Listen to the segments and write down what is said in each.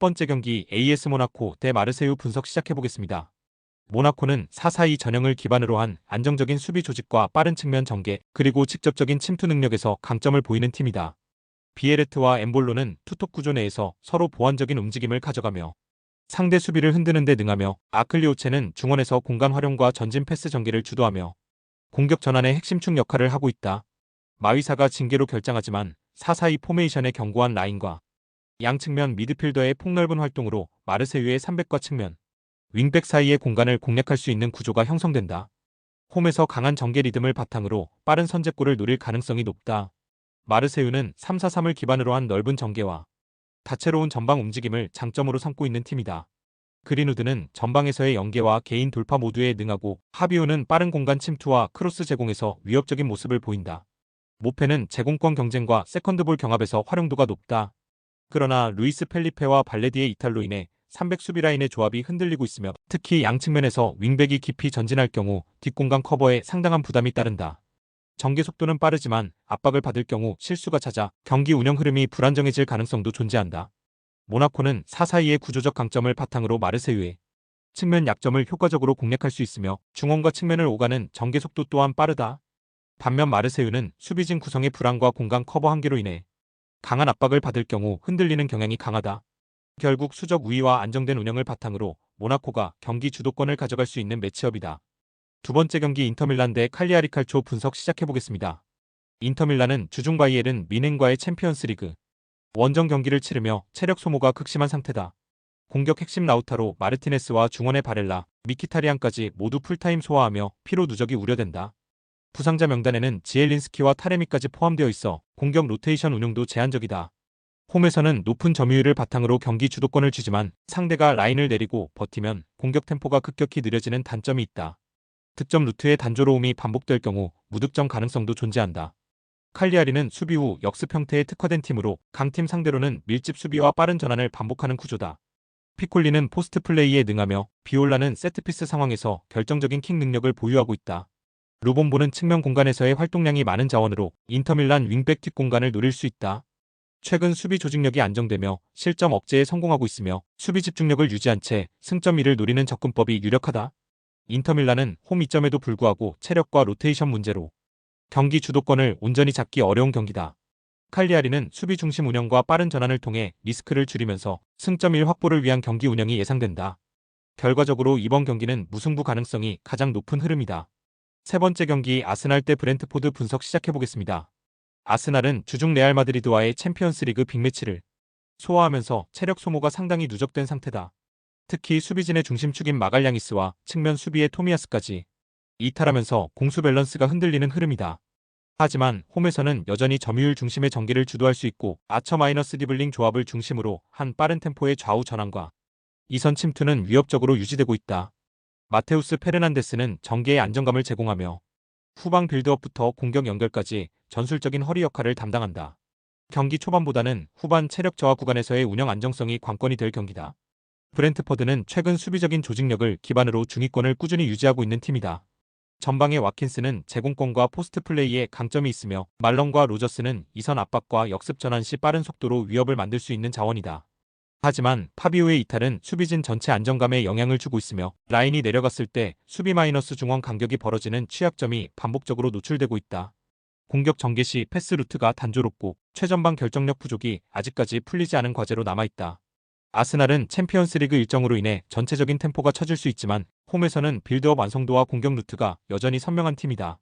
번째 경기 AS 모나코 대 마르세유 분석 시작해보겠습니다. 모나코는 4-4-2 전형을 기반으로 한 안정적인 수비 조직과 빠른 측면 전개 그리고 직접적인 침투 능력에서 강점을 보이는 팀이다. 비에레트와 엠볼로는 투톱 구조 내에서 서로 보완적인 움직임을 가져가며 상대 수비를 흔드는 데 능하며 아클리오체는 중원에서 공간 활용과 전진 패스 전개를 주도하며 공격 전환의 핵심축 역할을 하고 있다. 마위사가 징계로 결장하지만 4-4-2 포메이션의 견고한 라인과 양측면 미드필더의 폭넓은 활동으로 마르세유의 300과 측면, 윙백 사이의 공간을 공략할 수 있는 구조가 형성된다. 홈에서 강한 전개 리듬을 바탕으로 빠른 선제골을 노릴 가능성이 높다. 마르세유는 3-4-3을 기반으로 한 넓은 전개와 다채로운 전방 움직임을 장점으로 삼고 있는 팀이다. 그린우드는 전방에서의 연계와 개인 돌파 모두에 능하고 하비오는 빠른 공간 침투와 크로스 제공에서 위협적인 모습을 보인다. 모페는 제공권 경쟁과 세컨드볼 경합에서 활용도가 높다. 그러나 루이스 펠리페와 발레디의 이탈로 인해 300 수비 라인의 조합이 흔들리고 있으며 특히 양측면에서 윙백이 깊이 전진할 경우 뒷공간 커버에 상당한 부담이 따른다. 전개 속도는 빠르지만 압박을 받을 경우 실수가 찾아 경기 운영 흐름이 불안정해질 가능성도 존재한다. 모나코는 4-4-2의 구조적 강점을 바탕으로 마르세유의 측면 약점을 효과적으로 공략할 수 있으며 중원과 측면을 오가는 전개 속도 또한 빠르다. 반면 마르세유는 수비진 구성의 불안과 공간 커버 한계로 인해 강한 압박을 받을 경우 흔들리는 경향이 강하다. 결국 수적 우위와 안정된 운영을 바탕으로 모나코가 경기 주도권을 가져갈 수 있는 매치업이다. 두 번째 경기 인터밀란 대 칼리아리 칼초 분석 시작해보겠습니다. 인터밀란은 주중 바이엘은 미넨과의 챔피언스리그 원정 경기를 치르며 체력 소모가 극심한 상태다. 공격 핵심 라우타로 마르티네스와 중원의 바렐라, 미키타리안까지 모두 풀타임 소화하며 피로 누적이 우려된다. 부상자 명단에는 지엘린스키와 타레미까지 포함되어 있어 공격 로테이션 운용도 제한적이다. 홈에서는 높은 점유율을 바탕으로 경기 주도권을 쥐지만 상대가 라인을 내리고 버티면 공격 템포가 급격히 느려지는 단점이 있다. 득점 루트의 단조로움이 반복될 경우 무득점 가능성도 존재한다. 칼리아리는 수비 후 역습 형태에 특화된 팀으로 강팀 상대로는 밀집 수비와 빠른 전환을 반복하는 구조다. 피콜리는 포스트 플레이에 능하며 비올라는 세트피스 상황에서 결정적인 킥 능력을 보유하고 있다. 루본보는 측면 공간에서의 활동량이 많은 자원으로 인터밀란 윙백 뒷 공간을 노릴 수 있다. 최근 수비 조직력이 안정되며 실점 억제에 성공하고 있으며 수비 집중력을 유지한 채 승점 1을 노리는 접근법이 유력하다. 인터밀라는 홈 이점에도 불구하고 체력과 로테이션 문제로 경기 주도권을 온전히 잡기 어려운 경기다. 칼리아리는 수비 중심 운영과 빠른 전환을 통해 리스크를 줄이면서 승점 1 확보를 위한 경기 운영이 예상된다. 결과적으로 이번 경기는 무승부 가능성이 가장 높은 흐름이다. 세 번째 경기 아스날 대 브렌트포드 분석 시작해보겠습니다. 아스날은 주중 레알 마드리드와의 챔피언스리그 빅매치를 소화하면서 체력 소모가 상당히 누적된 상태다. 특히 수비진의 중심축인 마갈량이스와 측면 수비의 토미아스까지 이탈하면서 공수 밸런스가 흔들리는 흐름이다. 하지만 홈에서는 여전히 점유율 중심의 전개를 주도할 수 있고 아처 마이너스 디블링 조합을 중심으로 한 빠른 템포의 좌우 전환과 이선 침투는 위협적으로 유지되고 있다. 마테우스 페르난데스는 전개의 안정감을 제공하며 후방 빌드업부터 공격 연결까지 전술적인 허리 역할을 담당한다. 경기 초반보다는 후반 체력 저하 구간에서의 운영 안정성이 관건이 될 경기다. 브렌트퍼드는 최근 수비적인 조직력을 기반으로 중위권을 꾸준히 유지하고 있는 팀이다. 전방의 와킨스는 제공권과 포스트 플레이에 강점이 있으며 말런과 로저스는 이선 압박과 역습 전환 시 빠른 속도로 위협을 만들 수 있는 자원이다. 하지만 파비오의 이탈은 수비진 전체 안정감에 영향을 주고 있으며 라인이 내려갔을 때 수비 마이너스 중원 간격이 벌어지는 취약점이 반복적으로 노출되고 있다. 공격 전개 시 패스 루트가 단조롭고 최전방 결정력 부족이 아직까지 풀리지 않은 과제로 남아있다. 아스날은 챔피언스리그 일정으로 인해 전체적인 템포가 처질 수 있지만 홈에서는 빌드업 완성도와 공격 루트가 여전히 선명한 팀이다.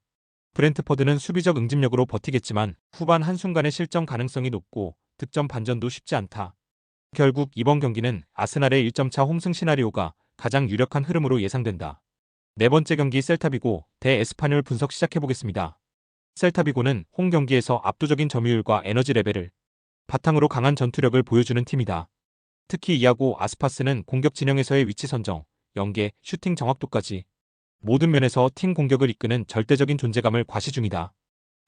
브렌트퍼드는 수비적 응집력으로 버티겠지만 후반 한순간의 실점 가능성이 높고 득점 반전도 쉽지 않다. 결국 이번 경기는 아스날의 1점차 홈승 시나리오가 가장 유력한 흐름으로 예상된다. 네 번째 경기 셀타비고 대 에스파뇰 분석 시작해보겠습니다. 셀타비고는 홈 경기에서 압도적인 점유율과 에너지 레벨을 바탕으로 강한 전투력을 보여주는 팀이다. 특히 이하고 아스파스는 공격 진영에서의 위치 선정, 연계, 슈팅 정확도까지 모든 면에서 팀 공격을 이끄는 절대적인 존재감을 과시 중이다.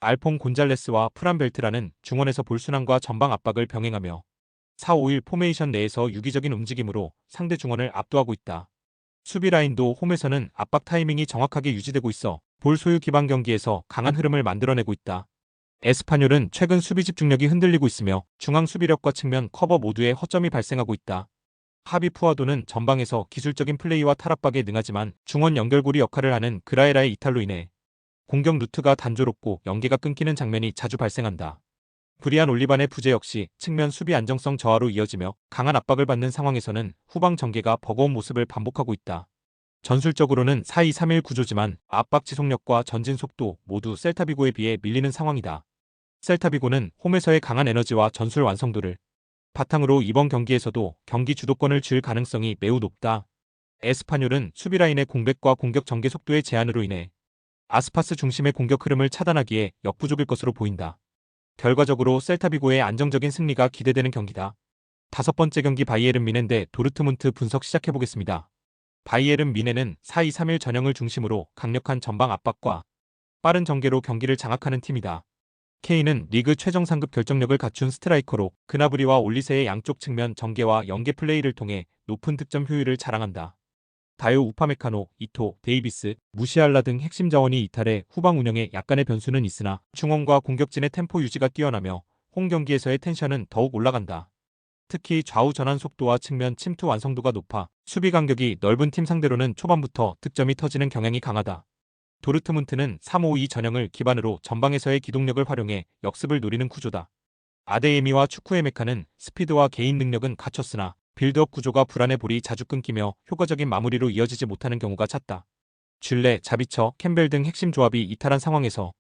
알퐁 곤잘레스와 프란 벨트라는 중원에서 볼순환과 전방 압박을 병행하며 4-5-1 포메이션 내에서 유기적인 움직임으로 상대 중원을 압도하고 있다. 수비 라인도 홈에서는 압박 타이밍이 정확하게 유지되고 있어 볼 소유 기반 경기에서 강한 흐름을 만들어내고 있다. 에스파뇰은 최근 수비 집중력이 흔들리고 있으며 중앙 수비력과 측면 커버 모두에 허점이 발생하고 있다. 하비 푸아도는 전방에서 기술적인 플레이와 탈압박에 능하지만 중원 연결고리 역할을 하는 그라에라의 이탈로 인해 공격 루트가 단조롭고 연계가 끊기는 장면이 자주 발생한다. 브리안 올리반의 부재 역시 측면 수비 안정성 저하로 이어지며 강한 압박을 받는 상황에서는 후방 전개가 버거운 모습을 반복하고 있다. 전술적으로는 4-2-3-1 구조지만 압박 지속력과 전진 속도 모두 셀타비고에 비해 밀리는 상황이다. 셀타비고는 홈에서의 강한 에너지와 전술 완성도를 바탕으로 이번 경기에서도 경기 주도권을 쥘 가능성이 매우 높다. 에스파뇰은 수비 라인의 공백과 공격 전개 속도의 제한으로 인해 아스파스 중심의 공격 흐름을 차단하기에 역부족일 것으로 보인다. 결과적으로 셀타비고의 안정적인 승리가 기대되는 경기다. 다섯 번째 경기 바이에른 미넨 대 도르트문트 분석 시작해보겠습니다. 바이에른 미넨은 4-2-3-1 전형을 중심으로 강력한 전방 압박과 빠른 전개로 경기를 장악하는 팀이다. 케인은 리그 최정 상급 결정력을 갖춘 스트라이커로 그나브리와 올리세의 양쪽 측면 전개와 연계 플레이를 통해 높은 득점 효율을 자랑한다. 다요 우파메카노, 이토, 데이비스, 무시알라 등 핵심 자원이 이탈해 후방 운영에 약간의 변수는 있으나 중원과 공격진의 템포 유지가 뛰어나며 홈 경기에서의 텐션은 더욱 올라간다. 특히 좌우 전환 속도와 측면 침투 완성도가 높아 수비 간격이 넓은 팀 상대로는 초반부터 득점이 터지는 경향이 강하다. 도르트문트는 3-5-2 전형을 기반으로 전방에서의 기동력을 활용해 역습을 노리는 구조다. 아데에미와 축구의 메카는 스피드와 개인 능력은 갖췄으나 빌드업 구조가 불안해 볼이 자주 끊기며 효과적인 마무리로 이어지지 못하는 경우가 잦다. 쥘레, 자비처, 캠벨 등 핵심 조합이 이탈한 상황에서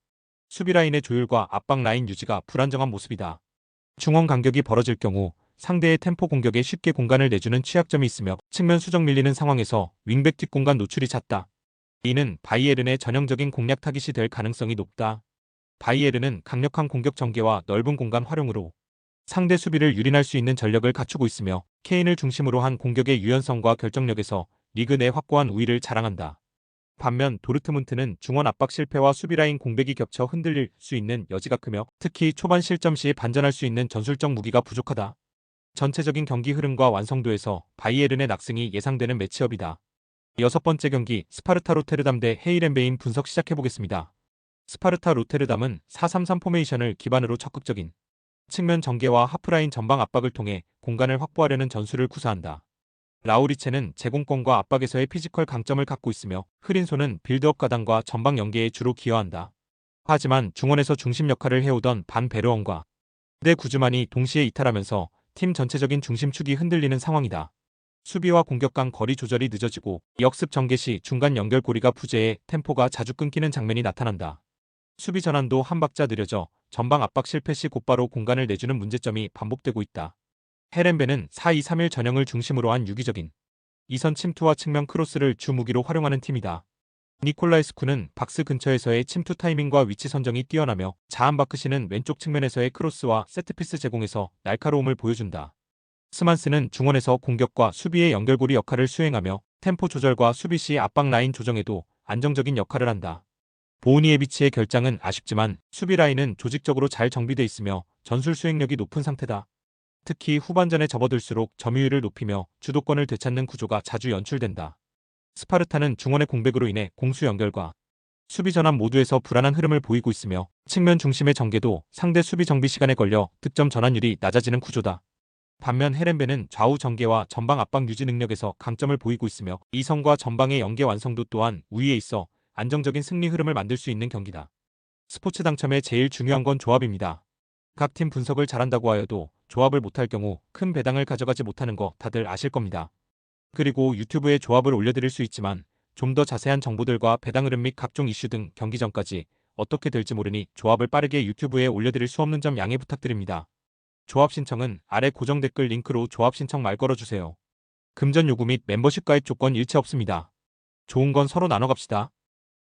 수비 라인의 조율과 압박 라인 유지가 불안정한 모습이다. 중원 간격이 벌어질 경우 상대의 템포 공격에 쉽게 공간을 내주는 취약점이 있으며 측면 수정 밀리는 상황에서 윙백 뒷 공간 노출이 잦다. 이는 바이에른의 전형적인 공략 타깃이 될 가능성이 높다. 바이에른은 강력한 공격 전개와 넓은 공간 활용으로 상대 수비를 유린할 수 있는 전력을 갖추고 있으며 케인을 중심으로 한 공격의 유연성과 결정력에서 리그 내 확고한 우위를 자랑한다. 반면 도르트문트는 중원 압박 실패와 수비라인 공백이 겹쳐 흔들릴 수 있는 여지가 크며 특히 초반 실점 시 반전할 수 있는 전술적 무기가 부족하다. 전체적인 경기 흐름과 완성도에서 바이에른의 낙승이 예상되는 매치업이다. 여섯 번째 경기 스파르타 로테르담 대 헤이렌베인 분석 시작해보겠습니다. 스파르타 로테르담은 4-3-3 포메이션을 기반으로 적극적인 측면 전개와 하프라인 전방 압박을 통해 공간을 확보하려는 전술을 구사한다. 라우리체는 제공권과 압박에서의 피지컬 강점을 갖고 있으며 흐린 손은 빌드업 가담과 전방 연계에 주로 기여한다. 하지만 중원에서 중심 역할을 해오던 반 베르원과 내 구즈만이 동시에 이탈하면서 팀 전체적인 중심축이 흔들리는 상황이다. 수비와 공격 간 거리 조절이 늦어지고 역습 전개 시 중간 연결고리가 부재해 템포가 자주 끊기는 장면이 나타난다. 수비 전환도 한 박자 느려져 전방 압박 실패 시 곧바로 공간을 내주는 문제점이 반복되고 있다. 헤렌베는 4-2-3-1 전형을 중심으로 한 유기적인 이선 침투와 측면 크로스를 주 무기로 활용하는 팀이다. 니콜라이스쿠는 박스 근처에서의 침투 타이밍과 위치 선정이 뛰어나며 자한바크시는 왼쪽 측면에서의 크로스와 세트피스 제공에서 날카로움을 보여준다. 스만스는 중원에서 공격과 수비의 연결고리 역할을 수행하며 템포 조절과 수비 시 압박 라인 조정에도 안정적인 역할을 한다. 보우니에비치의 결장은 아쉽지만 수비 라인은 조직적으로 잘 정비돼 있으며 전술 수행력이 높은 상태다. 특히 후반전에 접어들수록 점유율을 높이며 주도권을 되찾는 구조가 자주 연출된다. 스파르타는 중원의 공백으로 인해 공수 연결과 수비 전환 모두에서 불안한 흐름을 보이고 있으며 측면 중심의 전개도 상대 수비 정비 시간에 걸려 득점 전환율이 낮아지는 구조다. 반면 헤렌베는 좌우 전개와 전방 압박 유지 능력에서 강점을 보이고 있으며 이성과 전방의 연계 완성도 또한 우위에 있어 안정적인 승리 흐름을 만들 수 있는 경기다. 스포츠 당첨의 제일 중요한 건 조합입니다. 각 팀 분석을 잘한다고 하여도 조합을 못할 경우 큰 배당을 가져가지 못하는 거 다들 아실 겁니다. 그리고 유튜브에 조합을 올려드릴 수 있지만 좀 더 자세한 정보들과 배당 흐름 및 각종 이슈 등 경기 전까지 어떻게 될지 모르니 조합을 빠르게 유튜브에 올려드릴 수 없는 점 양해 부탁드립니다. 조합 신청은 아래 고정 댓글 링크로 조합 신청 말 걸어주세요. 금전 요구 및 멤버십 가입 조건 일체 없습니다. 좋은 건 서로 나눠 갑시다.